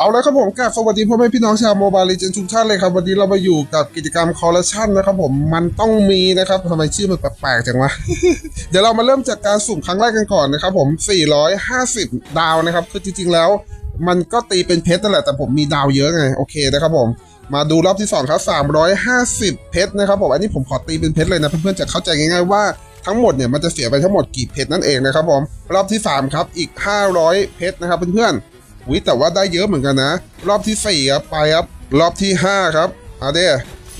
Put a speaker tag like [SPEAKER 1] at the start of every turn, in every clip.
[SPEAKER 1] เอาแล้วครับผมกราบสวัสดีพ่อแม่พี่น้องชาวโมบายลีเจนทุกท่านเลยครับ วันนี้เรามาอยู่กับกิจกรรมคอร์รัปชันนะครับผมมันต้องมีนะครับทำไมชื่อมันแปลกๆจังวะ เดี๋ยวเรามาเริ่มจากการสุ่มครั้งแรกกันก่อนนะครับผม 450 ดาวนะครับ คือจริงๆแล้ว มันก็ตีเป็นเพชรนั่นแหละแต่ผมมีดาวเยอะไง โอเคนะครับผมมาดูรอบที่สองครับ 350 เพชรนะครับผมอันนี้ผมขอตีเป็นเพชรเลยนะ เพื่อนๆจะเข้าใจง่ายๆว่าทั้งหมดเนี่ยมันจะเสียไปทั้งหมดกี่เพชรนั่นเองนะครับผมรอบที่สามครับอีก 500 เพชรนะครับเพื่อนๆ วิแต่ว่าได้เยอะเหมือนกันนะ รอบที่4ครับไปครับ รอบที่5ครับอาเด้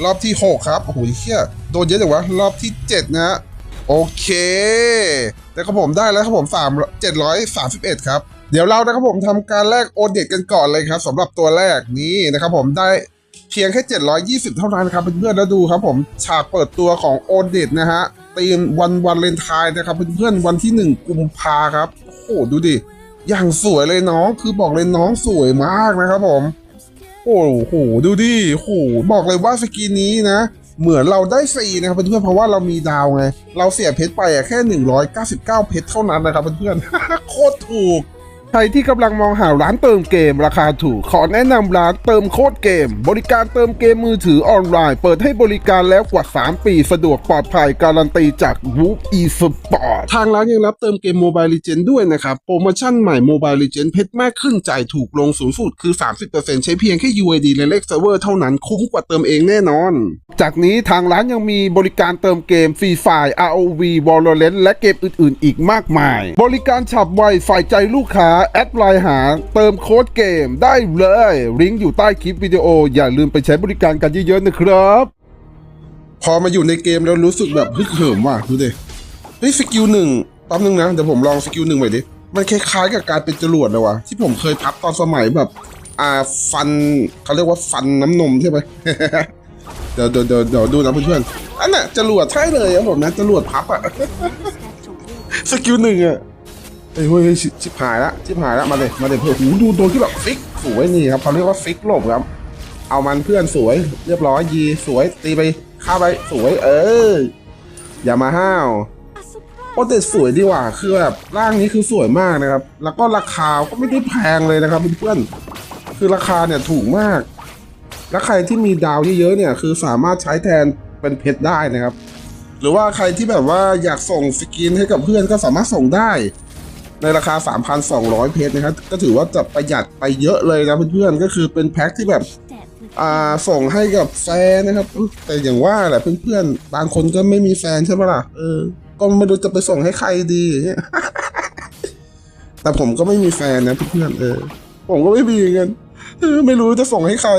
[SPEAKER 1] รอบที่6ครับโอ้โหเชี่ยโดนเยอะจังวะรอบที่7นะฮะโอเค แต่ครับผมได้แล้วครับผม3 731ครับเดี๋ยวเรานะครับผมทำการแลกโอเด็ดกันก่อนเลยครับสำหรับตัวแรกนี้นะครับผมได้เพียงแค่ 720 เท่านั้นครับเพื่อนๆแล้วดูครับผมฉากเปิดตัวของโอเด็ดนะฮะตีมวันวันเลนทน์นะครับเพื่อนๆวันที่ 1 กุมภาครับ โอ้โหดูดิ อย่างสวยเลยน้องคือบอกเลยน้องสวยมากนะครับผม โอ้โหดูดิโอ้โหบอกเลยว่าสกินนี้นะ เหมือนเราได้ฟรีนะครับเพื่อนเพราะว่าเรามีดาวไง เราเสียเพชรไปอะแค่ 199 เพชรเท่านั้นนะครับเพื่อนโคตรถูก ใครที่กำลังมองหาร้านเติมเกมราคาถูก ขอแนะนำร้านเติมโคตรเกม บริการเติมเกมมือถือออนไลน์ เปิดให้บริการแล้วกว่า 3 ปี สะดวกปลอดภัยการันตีจาก w o o e s p o r t ทางร้านยังรับเติมเกม Mobile Legend ด้วยนะครับ โปรโมชั่นใหม่ Mobile Legend เพชรมากขึ้นจ่ายถูกลงสูงสุดคือ 30%ใช้เพียงแค่ UID และเลขเซิร์ฟเวอร์เท่านั้นคุ้มกว่าเติมเองแน่นอน จากนี้ทางร้านยังมีบริการเติมเกมฟรีไฟ ROV Valorant และเกมอื่น ๆ อีกมากมาย บริการฉับไวฝ่ายใจลูกค้าแอดไลน์หาเติมโค้ดเกมได้เลยลิงก์อยู่ใต้คลิปวิดีโอ อย่าลืมไปใช้บริการกันเยอะๆนะครับ พอมาอยู่ในเกมแล้วรู้สึกแบบฮึกเหิมว่ะดูดิเฮ้ยสกิลหนึ่งแป๊บนึงนะเดี๋ยวผมลองสกิลหนึ่งใหม่ดิมันคล้ายๆกับการเป็นจรวดเลยว่ะที่ผมเคยพับตอนสมัยแบบ อ่าฟันเขาเรียกว่าฟันน้ำนมใช่ไหมเดี๋ยวเดี๋ยวเดี๋ยวเดี๋ยวดูนะเพื่อนๆอันน่ะจรวดใช่เลยครับผมนะจรวดพับอะสกิลหนึ่งอะ เฮ้ยเฮ้ยชิบหายละชิบหายละมาเลยมาเลยเพื่อนดูตัวที่แบบฟิกสวยนี่ครับเขาเรียกว่าฟิกหลบครับ เอามันเพื่อนสวย เรียบร้อยยีสวยตีไปฆ่าไปสวย เออ อย่ามาห้าวโอ้แต่สวยดีกว่าคือแบบร่างนี้คือสวยมากนะครับ แล้วก็ราคาก็ไม่ได้แพงเลยนะครับเพื่อนคือราคาเนี่ยถูกมาก แล้วใครที่มีดาวเยอะๆเนี่ยคือสามารถใช้แทนเป็นเพชรได้นะครับ หรือว่าใครที่แบบว่าอยากส่งสกินให้กับเพื่อนก็สามารถส่งได้ ในราคา 3,200 เพชรนะครับ ก็ถือว่าจะประหยัดไปเยอะเลยนะเพื่อนๆ ก็คือเป็นแพ็คที่แบบอ่าส่งให้กับแฟนนะครับอุ๊ยแต่อย่างว่าแหละเพื่อนๆ บางคนก็ไม่มีแฟนใช่ไหมล่ะ เออ ก็ไม่รู้จะไปส่งให้ใครดีอย่างเงี้ยแต่ผมก็ไม่มีแฟนนะเพื่อนๆ เออ ผมก็ไม่มีเงินเออไม่รู้จะส่งให้ใคร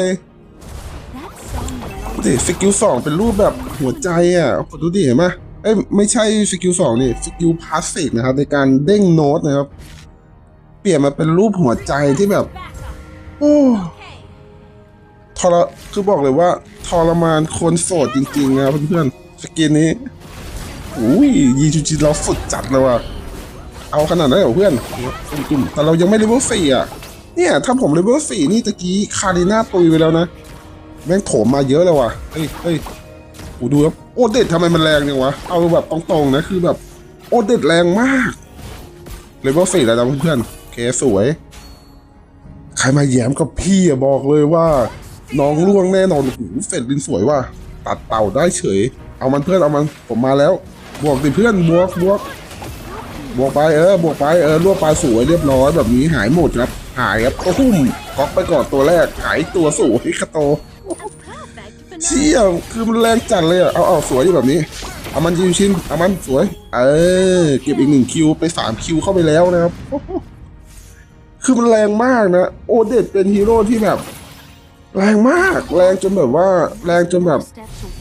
[SPEAKER 1] ดิสกิลสองเป็นรูปแบบหัวใจอะดูดิเห็นไหม เอ้ยไม่ใช่สกิลสองนี่สกิลพาสซีฟนะครับในการเด้งโน้ตนะครับ เปลี่ยนมาเป็นรูปหัวใจที่แบบ โอ้ทรคือบอกเลยว่าทรมานคนโสดจริงๆนะครับเพื่อนๆสกินนี้อุ้ยยีจูจีเราสุดจัดเลยว่ะเอาขนาดนั้นเหรอเพื่อนจุ่มแต่เรายังไม่เลเวลสี่อะ เนี่ยถ้าผมเลเวลสี่นี่ตะกี้คาริน่าตุยไปแล้วนะ แม่งโถมมาเยอะเลยว่ะ เฮ้ยเฮ้ยโอ้ดูครับ โอเด็ดทำไมมันแรงจังวะ เอาแบบตรงๆนะคือแบบโอเด็ดแรงมากเลเวลสี่แล้วนะเพื่อนๆโอเคสวย ใครมาแย้มกับพี่อะบอกเลยว่า น้องล่วงแน่นอนโอ้โหเฟดลินสวยว่ะตัดเต่าได้เฉย เอามันเพื่อนเอามันผมมาแล้ว บวกดิเพื่อนบวกบวกบวกไปเออบวกไปเออรวบไปสวยเรียบร้อยแบบนี้หายหมดครับ หายครับก็หุ้มก๊อกไปก่อนตัวแรกหายตัวสวยคาโต เชี่ยคือมันแรงจัดเลยอะ เอาเอาสวยอยู่แบบนี้ เอามันยิงชิ้นเอามันสวย เออ เก็บอีกหนึ่งคิวไปสามคิวเข้าไปแล้วนะครับ คือมันแรงมากนะ โอเดตเป็นฮีโร่ที่แบบ แรงมาก แรงจนแบบว่า แรงจนแบบ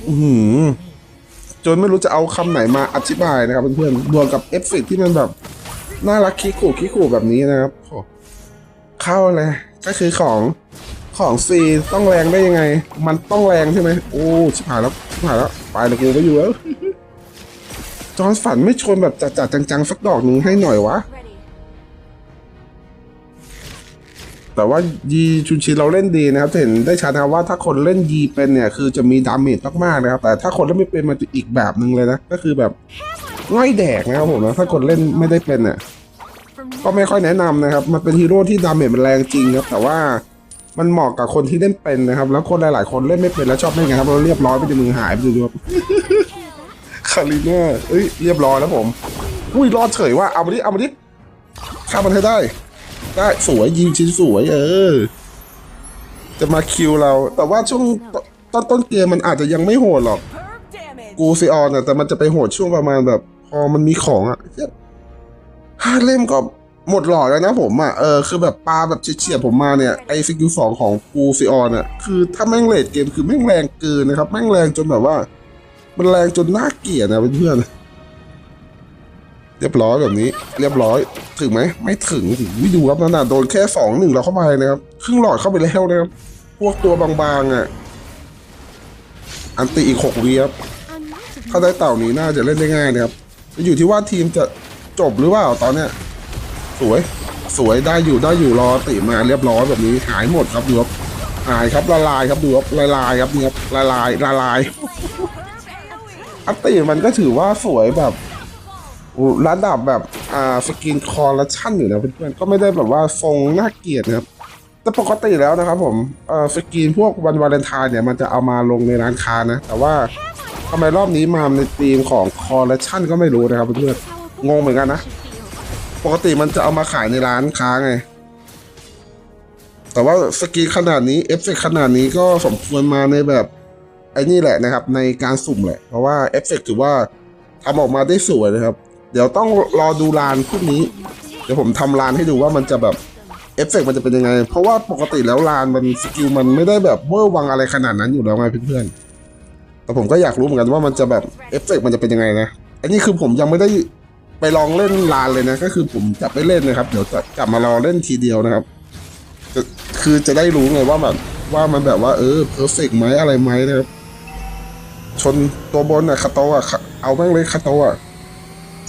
[SPEAKER 1] อือหือจนไม่รู้จะเอาคำไหนมาอธิบายนะครับเพื่อนๆบวกกับเอฟเฟกที่มันแบบ น่ารักคิกขู่คิกขู่แบบนี้นะครับโอ้เข้าเลยก็คือของ ของซีต้องแรงได้ยังไง มันต้องแรงใช่ไหมโอ้ชิบหายแล้วชิบหายแล้วไปเลยกูไปอยู่แล้วจอนฝันไม่ชนแบบจัดๆจังๆสักดอกหนึ่งให้หน่อยวะแต่ว่ายีชุนชิเราเล่นดีนะครับเห็นได้ชัดนะว่าถ้าคนเล่นยีเป็นเนี่ยคือจะมีดาเมจมากๆนะครับ แต่ถ้าคนเล่นไม่เป็นมันจะอีกแบบหนึ่งเลยนะ ก็คือแบบง่อยแดกนะครับผมนะถ้าคนเล่นไม่ได้เป็นเนี่ยก็ไม่ค่อยแนะนำนะครับ มันเป็นฮีโร่ที่ดาเมจมันแรงจริงครับ แต่ว่า มันเหมาะกับคนที่เล่นเป็นนะครับ แล้วคนหลาย ๆ คนเล่นไม่เป็นแล้วชอบเล่นไงครับเราเรียบร้อยไปจนมือหายไปดูดูครับคาริน่าเอ้ยเรียบร้อยแล้วผมอุ้ยรอดเฉยว่าเอามาดิเอามาดิฆ่ามันให้ได้ ได้สวยยิงชิ้นสวยเออ จะมาคิวเรา แต่ว่าช่วงต้นต้นเกมมันอาจจะยังไม่โหดหรอก กูซีออนอะแต่มันจะไปโหดช่วงประมาณแบบ พอมันมีของอะเหี้ยห้าเล่มก็ หมดหลอดแล้วนะผมอะเออ คือแบบปลาแบบเฉียดๆผมมาเนี่ย ไอฟิกิวสองของกูซีออนอะ คือถ้าแม่งเลดเกมคือแม่งแรงเกินนะครับ แม่งแรงจนแบบว่า มันแรงจนน่าเกลียดนะเพื่อนๆเรียบร้อยแบบนี้ เรียบร้อย ถึงไหม ไม่ถึงวิดูครับนั่นน่ะโดนแค่สองหนึ่งเราเข้าไปนะครับ ครึ่งหลอดเข้าไปแล้วนะครับ พวกตัวบางๆอะอันตีอีกหกวีครับถ้าได้เต่านี้น่าจะเล่นได้ง่ายนะครับ อยู่ที่ว่าทีมจะจบหรือเปล่าตอนเนี้ย สวย สวยได้อยู่ได้อยู่รอติมาเรียบร้อยแบบนี้หายหมดครับดูครับหายครับละลายครับดูครับละลายครับนี่ครับละลายละลายอัตติมันก็ถือว่าสวยแบบระดับแบบอ่าสกินคอร์รัปชันอยู่นะเพื่อนๆก็ไม่ได้แบบว่าทรงน่าเกลียดนะครับแต่ปกติแล้วนะครับผมเอ่อสกรีนพวกวันวาเลนไทน์เนี่ยมันจะเอามาลงในร้านค้านะ แต่ว่าทำไมรอบนี้มาในธีมของคอลเลคชันก็ไม่รู้นะครับเพื่อนๆงงเหมือนกันนะ ปกติมันจะเอามาขายในร้านค้าไง แต่ว่าสกีขนาดนี้เอฟเฟกต์ขนาดนี้ก็สมควรมาในแบบไอ้นี่แหละนะครับ ในการสุ่มแหละ เพราะว่าเอฟเฟกต์ถือว่าทำออกมาได้สวยนะครับ เดี๋ยวต้องรอดูลานพรุ่งนี้ เดี๋ยวผมทำลานให้ดูว่ามันจะแบบเอฟเฟกต์มันจะเป็นยังไง เพราะว่าปกติแล้วลานมันสกิลมันไม่ได้แบบเวอร์วังอะไรขนาดนั้นอยู่แล้วไงเพื่อนๆ แต่ผมก็อยากรู้เหมือนกันว่ามันจะแบบเอฟเฟกต์มันจะเป็นยังไงนะ อันนี้คือผมยังไม่ได้ ไปลองเล่นลานเลยนะ ก็คือผมจะไปเล่นนะครับ เดี๋ยวจะกลับมาลองเล่นทีเดียวนะครับจะคือจะได้รู้ไงว่าแบบว่ามันแบบว่าเออเพอร์เฟกไหมอะไรไหมนะครับ ชนตัวบนอะคาโตะเอาแม่งเลยคาโตะ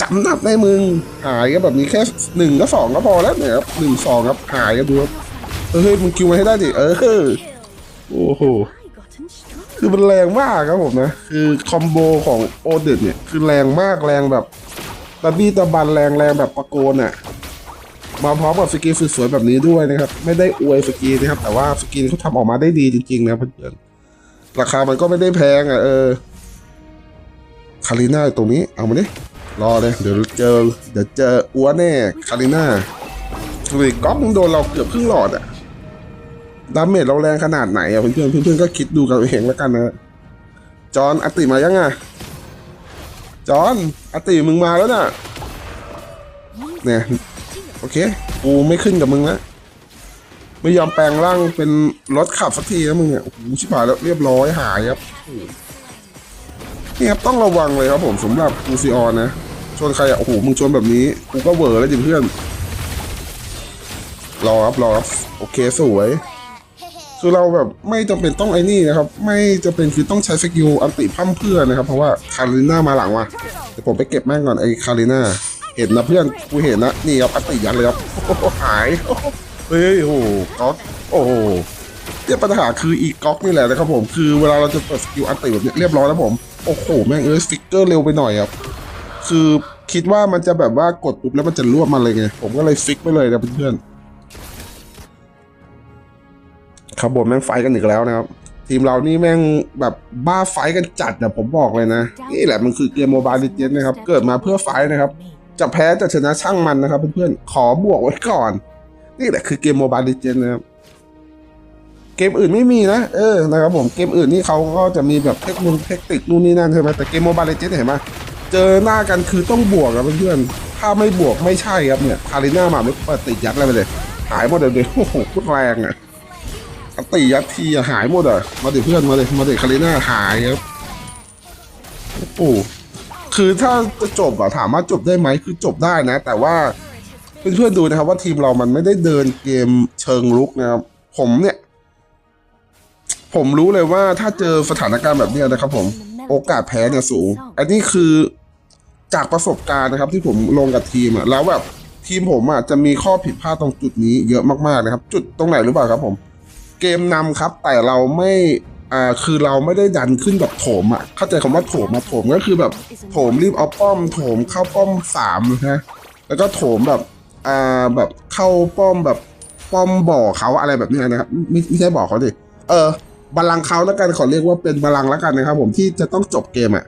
[SPEAKER 1] จำนับได้มึง หายก็แบบนี้แค่หนึ่งก็สองก็พอแล้วเนี่ยครับหนึ่งสองครับหายก็ดูครับเออเฮ้ยมึงคิวมาให้ได้ดิเออโอ้โหคือมันแรงมากครับผมนะ คือคอมโบของโอเดตเนี่ย คือแรงมากแรงแบบ ตะบี้ตะบันแรงแรงแบบประโกนอะ่ะมาพร้อมกับสกินสวยๆแบบนี้ด้วยนะครับ ไม่ได้อวยสกินนะครับ แต่ว่าสกินเขาทำออกมาได้ดีจริงๆนะเพื่อนๆราคามันก็ไม่ได้แพงอะ่ะเออคาริน่าตรงนี้เอามาดิรอเลยเดี๋ยวเจอเดี๋ยวเจออ้วนแน่คาริน่าดูดิก๊อฟมึงโดนเราเกือบครึ่งหลอดอะ่ะดาเมจเราแรงขนาดไหนอะเพื่อนๆเพื่อนๆก็คิดดูกันเองแล้วกันนะจอนอติมายังอะ จอนอติมึงมาแล้วน่ะเนี่ยโอเค กูไม่ขึ้นกับมึงแล้วไม่ยอมแปลงร่างเป็นรถขับสักทีนะมึงเนี่ยโอ้โหชิบหายแล้วเรียบร้อยหายครับนี่ครับต้องระวังเลยครับผมสำหรับกูซีออนนะชนใครอะโอ้โหมึงชนแบบนี้กูก็เวอร์แล้วจิเพื่อนรอครับรอครับโอเคสวย คือเราแบบไม่จำเป็นต้องไอ้นี่นะครับ ไม่จำเป็นคือต้องใช้สกิลอันติพั่มเพื่อนนะครับ เพราะว่าคาริน่ามาหลังว่ะเดี๋ยวผมไปเก็บแม่งก่อนไอ้คาริน่าเห็นนะเพื่อนกูเห็นนะนี่ครับอันติยันเลยครับหายเฮ้ยโอ้โหก๊อกโอ้โหเนี่ยปัญหาคืออีก๊อกนี่แหละนะครับผมคือเวลาเราจะเปิดสกิลอันติแบบนี้เรียบร้อยแล้วผมโอ้โหแม่งเอ้ยฟิกเกอร์เร็วไปหน่อยครับคือคิดว่ามันจะแบบว่ากดปุ๊บแล้วมันจะรวบมาเลยไงผมก็เลยฟิกไปเลยนะเพื่อนๆ ครับบนแม่งไฟกันอีกแล้วนะครับ ทีมเรานี่แม่งแบบบ้าไฟกันจัดนะผมบอกเลยนะ นี่แหละมันคือเกมโมบายลิเจนนะครับ เกิดมาเพื่อไฟนะครับ จะแพ้จะชนะช่างมันนะครับเพื่อนๆขอบวกไว้ก่อน นี่แหละคือเกมโมบายลิเจนนะครับเกมอื่นไม่มีนะเออนะครับผมเกมอื่นนี่เขาก็จะมีแบบเทคนิคเทคนิคนู่นนี่นั่นใช่ไหมแต่เกมโมบายลิเจนเห็นไหมเจอหน้ากันคือต้องบวกครับเพื่อนๆถ้าไม่บวกไม่ใช่ครับเนี่ยคาริน่ามาไม่เปิดติดยัดอะไรไปเลย หายหมดเลยโอ้โหโคตรแรงอะ อัตียัดทีหายหมดอะ มาเดี๋ยวเพื่อนมาเลยมาเดี๋ยวคาริน่าหายครับโอ้คือถ้าจะจบอะถามว่าจบได้ไหมคือจบได้นะ แต่ว่าเพื่อนๆดูนะครับว่าทีมเรามันไม่ได้เดินเกมเชิงลุกนะครับ ผมเนี่ย ผมรู้เลยว่าถ้าเจอสถานการณ์แบบนี้นะครับผมโอกาสแพ้เนี่ยสูง อันนี้คือจากประสบการณ์นะครับ ที่ผมลงกับทีมอะแล้วแบบทีมผมอะจะมีข้อผิดพลาดตรงจุดนี้เยอะมากๆนะครับ จุดตรงไหนหรือเปล่าครับผม เกมนำครับ แต่เราไม่อ่าคือเราไม่ได้ดันขึ้นแบบโถมอะเข้าใจคำว่าโถมมาโถมก็คือแบบโถมรีบเอาป้อมโถมเข้าป้อมสามนะแล้วก็โถมแบบอ่าแบบเข้าป้อมแบบป้อมบ่อเขาอะไรแบบนี้นะครับไม่ไม่ใช่บ่อเขาดิเออบัลลังเขาแล้วกันขอเรียกว่าเป็นบัลลังแล้วกันนะครับ ผมที่จะต้องจบเกมอะ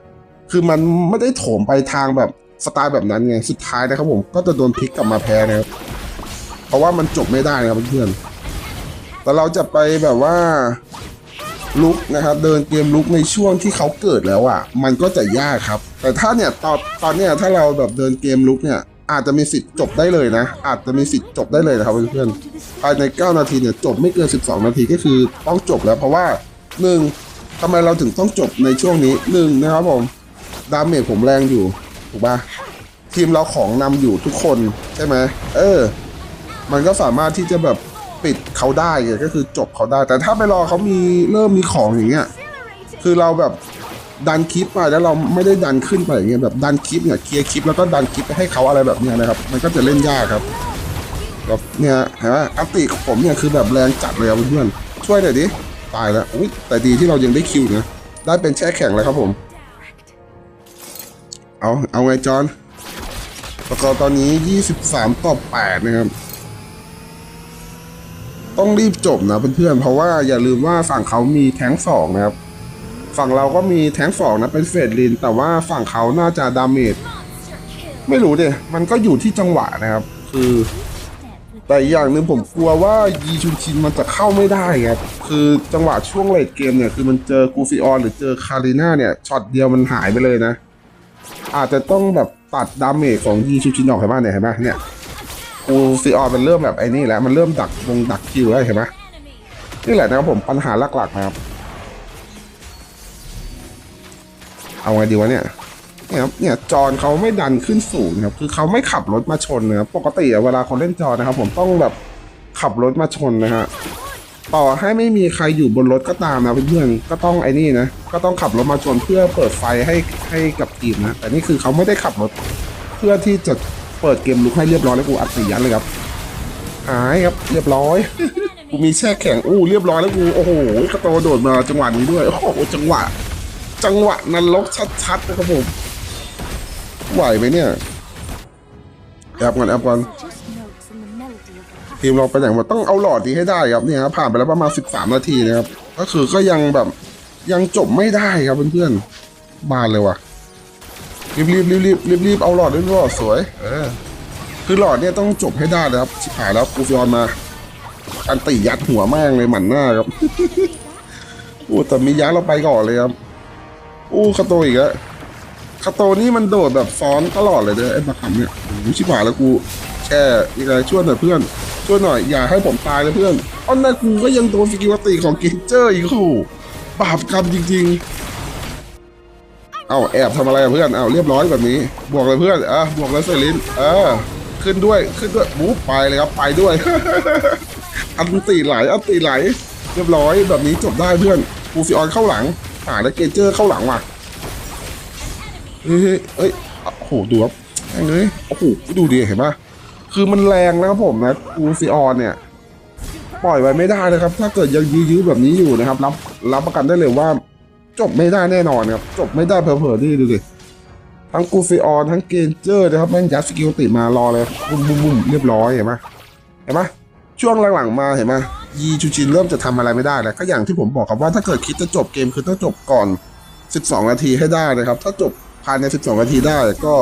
[SPEAKER 1] คือมันไม่ได้โถมไปทางแบบสไตล์แบบนั้นไงสุดท้ายนะครับผมก็จะโดนพลิกกลับมาแพ้นะครับเพราะว่ามันจบไม่ได้นะครับเพื่อนๆ แต่เราจะไปแบบว่าลุกนะครับเดินเกมลุกในช่วงที่เขาเกิดแล้วอะ มันก็จะยากครับ แต่ถ้าเนี่ยตอนตอนเนี้ยถ้าเราแบบเดินเกมลุกเนี่ยอาจจะมีสิทธิ์จบได้เลยนะ อาจจะมีสิทธิ์จบได้เลยนะครับเพื่อนๆภายใน 9 นาทีเนี่ยจบไม่เกิน 12 นาทีก็คือต้องจบแล้ว เพราะว่าหนึ่งทำไมเราถึงต้องจบในช่วงนี้หนึ่งนะครับผมดาเมจผมแรงอยู่ถูกปะทีมเราของนำอยู่ทุกคนใช่ไหมเออ มันก็สามารถที่จะแบบ ปิดเขาได้ไงก็คือจบเขาได้ แต่ถ้าไปรอเขามีเริ่มมีของอย่างเงี้ยคือเราแบบดันคลิปไปแล้วเราไม่ได้ดันขึ้นไปอย่างเงี้ยแบบดันคลิปเนี่ยเคลียร์คลิปแล้วก็ดันคลิปไปให้เขาอะไรแบบเนี้ยนะครับ มันก็จะเล่นยากครับแบบเนี่ยเห็นไหมอัติของผมเนี่ยคือแบบแรงจัดเลยครับเพื่อนช่วยหน่อยดิตายแล้วอุ้ยแต่ดีที่เรายังได้คิวนะได้เป็นแช่แข็งแล้วครับผม เอาเอาไงจอนสกอร์ตอนนี้ 23 ต่อ 8 นะครับ ต้องรีบจบนะเพื่อนๆเพราะว่าอย่าลืมว่าฝั่งเขามีแท้งสองนะครับฝั่งเราก็มีแท้งสองนะเป็นเฟดลิน แต่ว่าฝั่งเขาน่าจะดาเมจไม่รู้เดมันก็อยู่ที่จังหวะนะครับ คือ แต่อย่างหนึ่งผมกลัวว่ายีชุนชินมันจะเข้าไม่ได้ครับคือจังหวะช่วงเลดเกมเนี่ยคือมันเจอกูฟิออนหรือเจอคาริน่าเนี่ยช็อตเดียวมันหายไปเลยนะ อาจจะต้องแบบตัดดาเมจของยีชุนชินออกเห็นไหมเนี่ยเห็นไหมเนี่ย กูซีออนมันเริ่มแบบไอ้นี่แล้วมันเริ่มดักวงดักคิวแล้วเห็นไหมนี่แหละนะครับผมปัญหาหลักๆนะครับ เอาไงดีวะเนี่ยเนี่ยครับเนี่ยจอนเขาไม่ดันขึ้นสูงนะครับคือเขาไม่ขับรถมาชนนะครับปกติเวลาคนเล่นจอนนะครับ ผมต้องแบบขับรถมาชนนะฮะต่อให้ไม่มีใครอยู่บนรถก็ตามนะเพื่อนๆก็ต้องไอ้นี่นะก็ต้องขับรถมาชนเพื่อเปิดไฟให้ให้กับทีมนะแต่นี่คือเขาไม่ได้ขับรถเพื่อที่จะ เปิดเกมลุกให้เรียบร้อยแล้วกูอัดสียันเลยครับหายครับเรียบร้อย กูมีแช่แข็งอู้เรียบร้อยแล้วกูโอ้โหกระโตโดดมาจังหวะนี้ด้วยโอ้โหจังหวะ จังหวะนรกชัดๆนะครับผมไหวไหมเนี่ยแอบก่อนแอบก่อน
[SPEAKER 2] Just notes in the melody of the
[SPEAKER 1] ทีมเราไปไหนมาต้องเอาหลอดนี้ให้ได้ครับเนี่ยครับผ่านไปแล้วประมาณ 13 นาทีนะครับ ก็คือก็ยังแบบยังจบไม่ได้ครับเพื่อนๆบานเลยว่ะ รีบรีบรีบรีบรีบรีบเอาหลอดด้วยหลอดสวย เออ คือหลอดเนี่ยต้องจบให้ได้เลยครับชิบหายแล้วกูฟิอนมา อันตียัดหัวแม่งเลยหมันหน้าครับอู้แต่มียัดเราไปก่อนเลยครับอู้คาโตอีกแล้วคาโตนี่มันโดดแบบซ้อนตลอดเลยเด้อไอ้มาขำเนี่ยโอ้ชิบหายแล้วกูแช่ยังไงช่วยหน่อยเพื่อนช่วยหน่อยอย่าให้ผมตายนะเพื่อนอ้อนนากูก็ยังโดนสกิลติของเกนเจอร์อีกโอ้โหบาปกรรมจริง ๆ เอาแอบทำอะไรเพื่อนเอาเรียบร้อยแบบนี้ บวกเลยเพื่อนอะบวกเลยเซรินเออขึ้นด้วยขึ้นด้วยบู๊ไปเลยครับไปด้วย อันตีไหลอันตีไหล เรียบร้อยแบบนี้จบได้เพื่อนกูฟิออนเข้าหลังหาแล้วเกเจอร์เข้าหลังว่ะเฮ้ยเฮ้ยเอ้ยโอ้โหดูครับแม่งเลยโอ้โหดูดิเห็นปะคือมันแรงนะครับผมนะกูฟิออนเนี่ยปล่อยไว้ไม่ได้นะครับ ถ้าเกิดยังยื้อแบบนี้อยู่นะครับ รับรับประกันได้เลยว่า จบไม่ได้แน่นอนครับ จบไม่ได้เผลอๆนี่ดูดิ ทั้งกูฟิออนทั้งเกนเจอร์นะครับแม่งยัดสกิลติดมารอเลยบุ้มบุ้มบุ้มเรียบร้อยเห็นไหมเห็นไหมช่วงหลังๆมาเห็นไหมยีชูชินเริ่มจะทำอะไรไม่ได้แล้วก็อย่างที่ผมบอกครับว่าถ้าเกิดคิดจะจบเกมคือต้องจบก่อน 12 นาทีให้ได้นะครับ ถ้าจบภายใน 12 นาทีได้ก็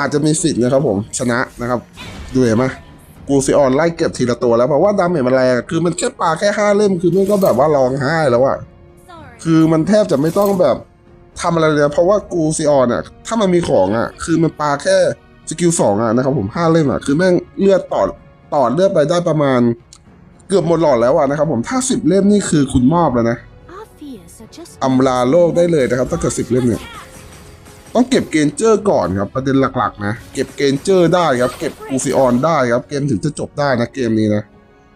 [SPEAKER 1] อาจจะมีสิทธิ์นะครับผมชนะนะครับดูเห็นไหมกูซิออนไล่เก็บทีละตัวแล้วเพราะว่าดาเมจมันแรงคือมันแค่ปลาแค่ห้าเล่มคือมันก็แบบว่าร้องไห้แล้วอะ คือมันแทบจะไม่ต้องแบบทำอะไรเลยนะเพราะว่ากูซิออนอะถ้ามันมีของอะคือมันปลาแค่สกิลสองอะนะครับผมห้าเล่มอะคือแม่งเลือดต่อต่อเลือดไปได้ประมาณ เกือบหมดหลอดแล้วอะนะครับผมถ้าสิบเล่มนี่คือคุณมอบแล้วนะ
[SPEAKER 2] Our fears are just
[SPEAKER 1] อำลาโลกได้เลยนะครับ ถ้าเกิดสิบเล่มเนี่ย ต้องเก็บเกนเจอร์ก่อนครับ ประเด็นหลักๆ นะ เก็บเกนเจอร์ได้ครับ เก็บกูฟิออนได้ครับ เกมถึงจะจบได้นะเกมนี้นะ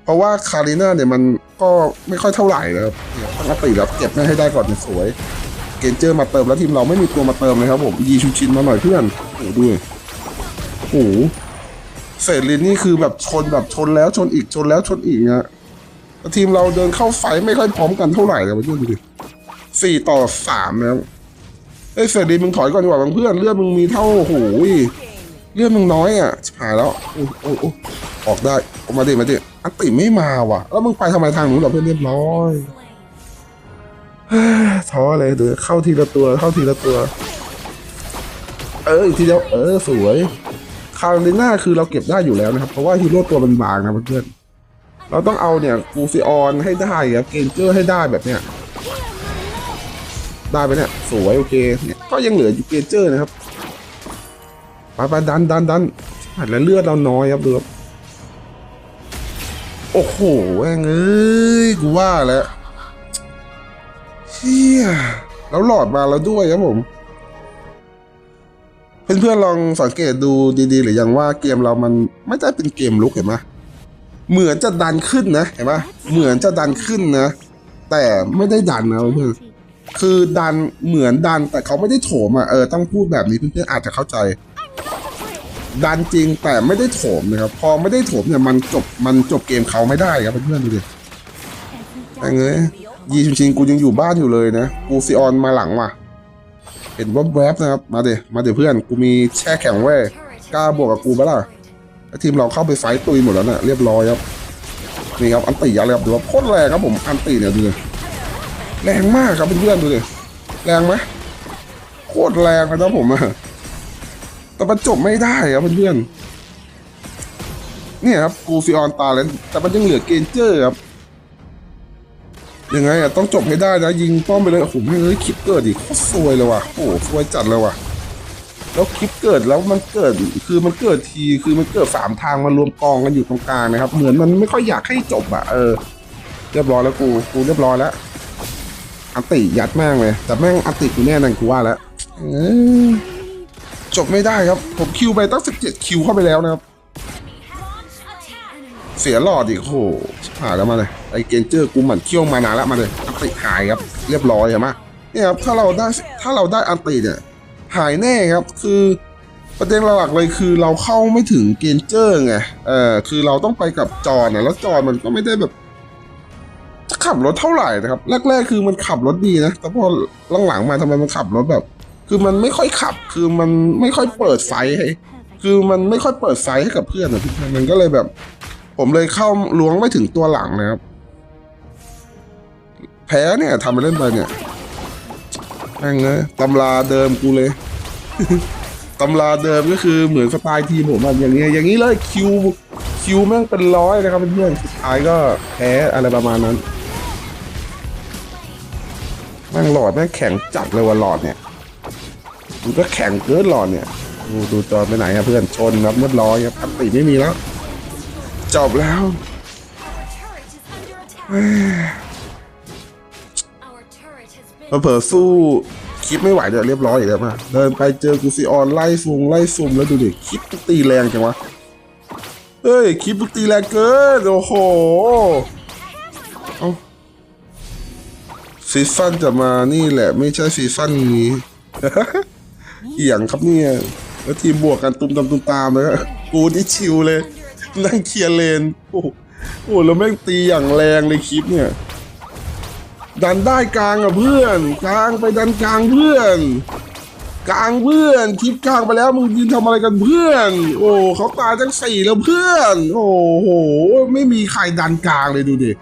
[SPEAKER 1] เพราะว่าคาริน่าเนี่ยมันก็ไม่ค่อยเท่าไหร่นะครับปกติแล้วเก็บไม่ให้ได้ก่อนเนี่ยสวย เกนเจอร์มาเติมแล้วทีมเราไม่มีตัวมาเติมเลยครับผมยีชูชินมาหน่อยเพื่อนโอ้ดูโอ้โหเศษลินนี่คือแบบชนแบบชนแล้วชนอีกชนแล้วชนอีกนะแต่ทีมเราเดินเข้าไฟไม่ค่อยพร้อมกันเท่าไหร่เลยมาดูดิสี่ต่อสามนะครับเอ้ยเฟรดดีมึงถอยก่อนดีกว่าเพื่อนเลือดมึงมีเท่าโอ้โหยเลือดมึงน้อยอะชิบหายแล้วโอ้โอ้โออกได้ออกมาดิมาดิอันติไม่มาว่ะ แล้วมึงไปทำไมทางนู้นเหรอเพื่อนเรียบร้อยท้อเลยเดี๋ยวเข้าทีละตัวเข้าทีละตัว เอออีกทีเดียวเออสวยคาร์ดิน่าคือเราเก็บได้อยู่แล้วนะครับ เพราะว่าฮีโร่ตัวมันบางนะเพื่อนเราต้องเอาเนี่ยกูฟิออนให้ได้ครับเกนเจอร์ให้ได้แบบเนี้ยได้ไปเนี่ยสวยโอเคเนี่ยก็ยังเหลืออยู่เกนเจอร์นะครับไปไปดันดันดันแล้วเลือดเราน้อยครับดูครับ โอ้โหแม่งเอ้ยกูว่าแล้วเฮียแล้วหลอดมาแล้วด้วยครับผม เพื่อนๆลองสังเกตดูดีๆ หรือยังว่าเกมเรามันไม่ได้เป็นเกมลุกเห็นไหมเหมือนจะดันขึ้นนะเห็นไหมเหมือนจะดันขึ้นนะ แต่ไม่ได้ดันนะเพื่อนคือดันเหมือนดันแต่เขาไม่ได้โถมอะเออต้องพูดแบบนี้เพื่อนๆอาจจะเข้าใจ ดันจริงแต่ไม่ได้โถมนะครับ พอไม่ได้โถมเนี่ยมันจบมันจบเกมเขาไม่ได้ครับเพื่อนๆดูดิไอ้เงยยีจริงกูยังอยู่บ้านอยู่เลยนะกูฟิออนมาหลังว่ะเห็นว่าแวบๆนะครับมาเดี๋ยวมาเดี๋ยวเพื่อนกูมีแช่แข็งเว้ยกล้าบวกกับกูปะล่ะทีมเราเข้าไปไฟตุยหมดแล้วนี่ยเรียบร้อยครับนี่ครับอันติยักษ์เลยครับดูว่าโคตรแรงครับผมอันติเนี่ยดูดิแรงมากครับเพื่อนๆดูดิแรงไหมโคตรแรงนะครับผมอะ แต่มันจบไม่ได้ครับเพื่อนๆเนี่ยครับกูฟิออนตาแล้วแต่มันยังเหลือเกนเจอร์ครับยังไงอะต้องจบให้ได้นะ ยิงป้อมไปเลยโอ้โหไม่เอ้ยคลิปเกิดอีกโคตรซวยเลยว่ะโอ้โหซวยจัดเลยว่ะ แล้วคลิปเกิดแล้วมันเกิดคือมันเกิดทีคือมันเกิดสามทางมารวมกองกันอยู่ตรงกลางนะครับ เหมือนมันไม่ค่อยอยากให้จบอะเออเรียบร้อยแล้วกูกูเรียบร้อยแล้วอันติยัดแม่งเลยแต่แม่งอันติกูแน่นั่นกูว่าแล้วเออ จบไม่ได้ครับ ผมคิวไปตั้งสิบเจ็ดคิวเข้าไปแล้วนะครับ เสียหลอดอีกโหชิบหายแล้วมาเลยไอเกนเจอร์กูหมั่นเคี่ยวมานานแล้วมาเลยอันติหายครับ เรียบร้อยเห็นไหมเนี่ยครับถ้าเราได้ถ้าเราได้อันติเนี่ยหายแน่ครับคือประเด็นหลักเลยคือเราเข้าไม่ถึงเกนเจอร์ไงเออคือเราต้องไปกับจอนะแล้วจอนมันก็ไม่ได้แบบขับรถเท่าไหร่นะครับ แรกๆคือมันขับรถดีนะ แต่พอหลังๆมาทำไมมันขับรถแบบ คือมันไม่ค่อยขับ คือมันไม่ค่อยเปิดไฟให้คือมันไม่ค่อยเปิดไฟให้กับเพื่อนนะพี่มันก็เลยแบบ ผมเลยเข้าล้วงไม่ถึงตัวหลังนะครับ แพ้เนี่ยทำไปเล่นไปเนี่ยแม่งเลยตำราเดิมกูเลยตำราเดิมก็คือเหมือนสไตล์ทีมผมอะอย่างเงี้ยอย่างนี้เลยคิวคิวแม่งเป็นร้อยนะครับเพื่อนสุดท้ายก็แพ้อะไรประมาณนั้นแม่งหลอดแม่งแข็งจัดเลยว่ะหลอดเนี่ย มันก็แข็งเกินหลอดเนี่ยดูดูจอไปไหนอะเพื่อนชนครับเรียบร้อยครับอันติไม่มีแล้ว จบแล้วเผลอๆสู้คลิปไม่ไหวเดี๋ยวเรียบร้อยอีกแล้วมาเดินไปเจอกูซิออนไล่ฟุงไล่ซุมแล้วดูดิคลิปตีแรงจังวะเฮ้ยคลิปตีแรงเกินโอ้โหเอาซีซั่นจะมานี่แหละ ไม่ใช่ซีซั่นนี้ เหี่ยงครับเนี่ย แล้วทีมบวกกันตุ้มตามตุ้มตามเลยกูนี่ชิวเลย นั่งเคลียร์เลน โอ้โหแล้วแม่งตีอย่างแรงเลยคลิปเนี่ย ดันได้กลางอะเพื่อน กลางไปดันกลางเพื่อน กลางเพื่อนคลิปกลางไปแล้วมึงยืนทำอะไรกันเพื่อน โอ้เขาตายทั้งสี่แล้วเพื่อน โอ้โหไม่มีใครดันกลางเลยดูดิ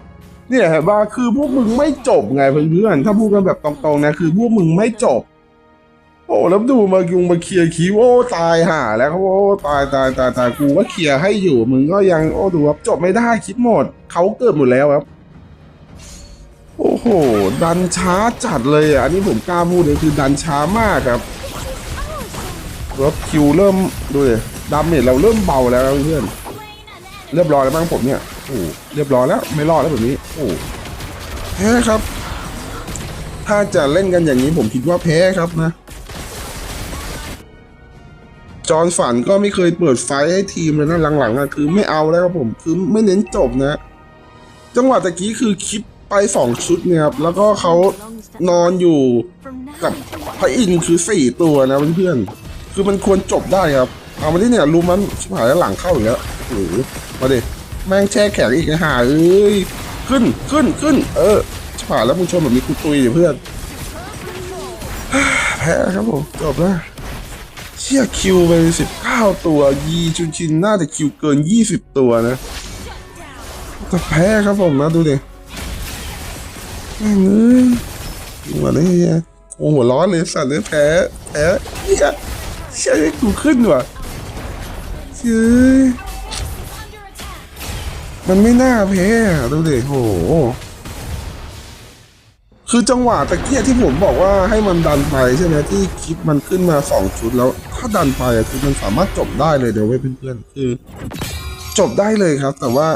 [SPEAKER 1] เนี่ยเห็นป่ะคือพวกมึงไม่จบไงเพื่อนๆถ้าพูดกันแบบตรงๆนะคือพวกมึงไม่จบ โอ้แล้วดูมายุงมาเคลียร์คีโอ้ตายห่าแล้วโอ้ตายตายตายตายกูก็เคลียร์ให้อยู่มึงก็ยังโอ้ดูครับจบไม่ได้คิดหมดเขาเกิดหมดแล้วครับ โอ้โห ดันช้าจัดเลยอะอันนี้ผมกล้าพูดเลยคือดันช้ามากครับรถคิวเริ่มดูเลยดาเมจเราเริ่มเบาแล้วเพื่อนเรียบร้อยแล้วบ้างผมเนี่ยโอ้เรียบร้อยแล้วไม่รอดแล้วแบบนี้ โอ้แพ้ครับ ถ้าจะเล่นกันอย่างนี้ผมคิดว่าแพ้ครับนะ จอห์นฝันก็ไม่เคยเปิดไฟให้ทีมเลยนะหลังๆอะคือไม่เอาแล้วครับผมคือไม่เน้นจบนะ จังหวะตะกี้คือคลิปไปสองชุดเนี่ยครับแล้วก็เขานอนอยู่กับพระอินทร์คือสี่ตัวนะเพื่อนๆคือมันควรจบได้ครับเอามาที่เนี่ยรูมันชิบหายแล้วหลังเข้าอีกแล้วโอ้โหมาดิแม่งแช่แข็งอีกนะหาเอ้ยขึ้นขึ้นขึ้น เออชิบหายแล้วมึงชนแบบนี้กูตุยเพื่อนแพ้ครับผมจบแล้ว เชี่ยคิวไปสิบเก้าตัวยีชุนชินน่าจะคิวเกินยี่สิบตัวนะแต่แพ้ครับผมนะดูดิแม่งเอ้ยดูมาเฮียโอ้โหร้อนเลยสัตว์เลยแพ้แพ้เฮียเชี่ยให้กูขึ้นว่ะเชี่ยมันไม่น่าแพ้ดูดิโห คือจังหวะตะเกียที่ผมบอกว่าให้มันดันไปใช่ไหมที่คลิปมันขึ้นมาสองชุดแล้วถ้าดันไปคือมันสามารถจบได้เลยเดี๋ยวไว้ยเพื่อนๆคือ จบได้เลยครับ แต่ว่า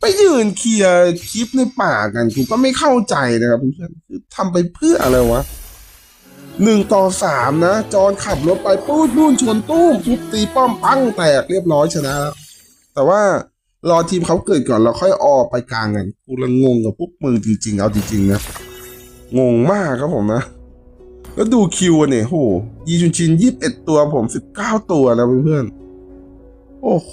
[SPEAKER 1] ไปยืนเคลียร์คลิปในป่ากันกูก็ไม่เข้าใจนะครับเพื่อนๆคือทำไปเพื่ออะไรวะหนึ่งต่อสามนะ จอนขับรถไปปูดนู่นชนตู้มปุ๊บตีป้อมปังแตกเรียบร้อยชนะแล้วแต่ว่ารอทีมเขาเกิดก่อนเราค่อยออกไปกลางกันกูละงงกับพวกมึงจริงๆ เอาจริงๆนะ งงมากครับผมนะ แล้วดูคิวเนี่ยโหยีชุนชินยี่สิบเอ็ดตัวผมสิบเก้าตัวแล้วเพื่อนๆโอ้โห